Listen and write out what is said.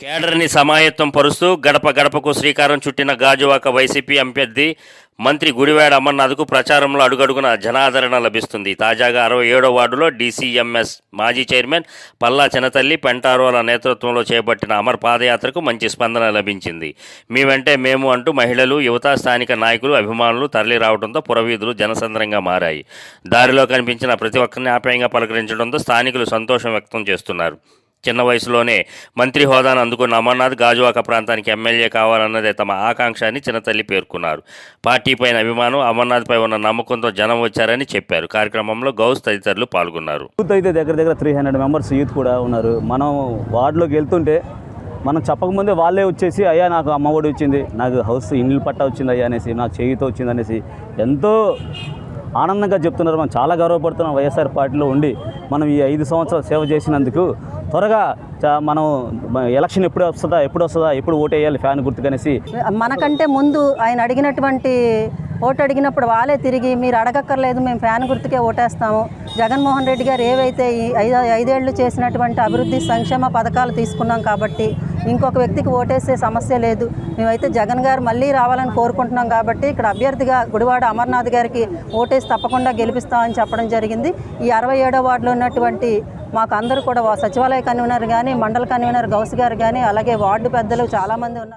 కేడర్ని సమాయత్తం పరుస్తూ గడప గడపకు శ్రీకారం చుట్టిన గాజువాక వైసీపీ అభ్యర్థి మంత్రి గుడివాడ అమర్నాథ్కు ప్రచారంలో అడుగడుగున జనాదరణ లభిస్తుంది. తాజాగా అరవై ఏడో వార్డులో డీసీఎంఎస్ మాజీ చైర్మన్ పల్లా చినతల్లి పెంటారోల నేతృత్వంలో చేపట్టిన అమర్ పాదయాత్రకు మంచి స్పందన లభించింది. మీ వెంటే మేము అంటూ మహిళలు యువత స్థానిక నాయకులు అభిమానులు తరలి రావడంతో పురవీధులు జనసంద్రంగా మారాయి. దారిలో కనిపించిన ప్రతి ఒక్కరిని ఆప్యాయంగా పలకరించడంతో స్థానికులు సంతోషం వ్యక్తం చేస్తున్నారు. చిన్న వయసులోనే మంత్రి హోదాను అందుకున్న అమర్నాథ్ గాజువాక ప్రాంతానికి ఎమ్మెల్యే కావాలన్నదే తమ ఆకాంక్ష అని చిన్నతల్లి పేర్కొన్నారు. పార్టీపైన అభిమానం అమర్నాథ్పై ఉన్న నమ్మకంతో జనం వచ్చారని చెప్పారు. కార్యక్రమంలో గౌస్ తదితరులు పాల్గొన్నారు. యూత్ అయితే దగ్గర దగ్గర త్రీ హండ్రెడ్ మెంబర్స్ యూత్ కూడా ఉన్నారు. మనం వార్డులోకి వెళ్తుంటే మనం చెప్పకముందే వాళ్ళే వచ్చేసి అయ్యా నాకు అమ్మఒడి వచ్చింది నాకు హౌస్ ఇండ్లు పట్టా వచ్చింది అయ్యా అనేసి నాకు చేయితో వచ్చింది అనేసి ఎంతో ఆనందంగా చెప్తున్నారు. మనం చాలా గర్వపడుతున్నాం. వైఎస్ఆర్ పార్టీలో ఉండి మనం ఈ ఐదు సంవత్సరాలు సేవ చేసినందుకు త్వరగా చ- మనం ఎలక్షన్ ఎప్పుడు వస్తుందా ఎప్పుడు వస్తుందా ఎప్పుడు ఓటు వేయాలి ఫ్యాన్ గుర్తుకనేసి. మనకంటే ముందు ఆయన అడిగినటువంటి ఓటు అడిగినప్పుడు వాళ్ళే తిరిగి మీరు అడగక్కర్లేదు మేము ఫ్యాన్ గుర్తుకే ఓటేస్తాము. జగన్మోహన్ రెడ్డి గారు ఏవైతే ఈ ఐదు ఐదేళ్ళు చేసినటువంటి అభివృద్ధి సంక్షేమ పథకాలు తీసుకున్నాం కాబట్టి ఇంకొక వ్యక్తికి ఓటేసే సమస్య లేదు. మేమైతే జగన్ గారు మళ్ళీ రావాలని కోరుకుంటున్నాం కాబట్టి ఇక్కడ అభ్యర్థిగా గుడివాడ అమర్నాథ్ గారికి ఓటేసి తప్పకుండా గెలిపిస్తామని చెప్పడం జరిగింది. ఈ అరవై ఏడో వార్డులో ఉన్నటువంటి మాకు అందరూ కూడా సచివాలయ కన్వీనర్ కానీ మండల కన్వీనర్ గౌస్ గారు కానీ అలాగే వార్డు పెద్దలు చాలామంది ఉన్నారు.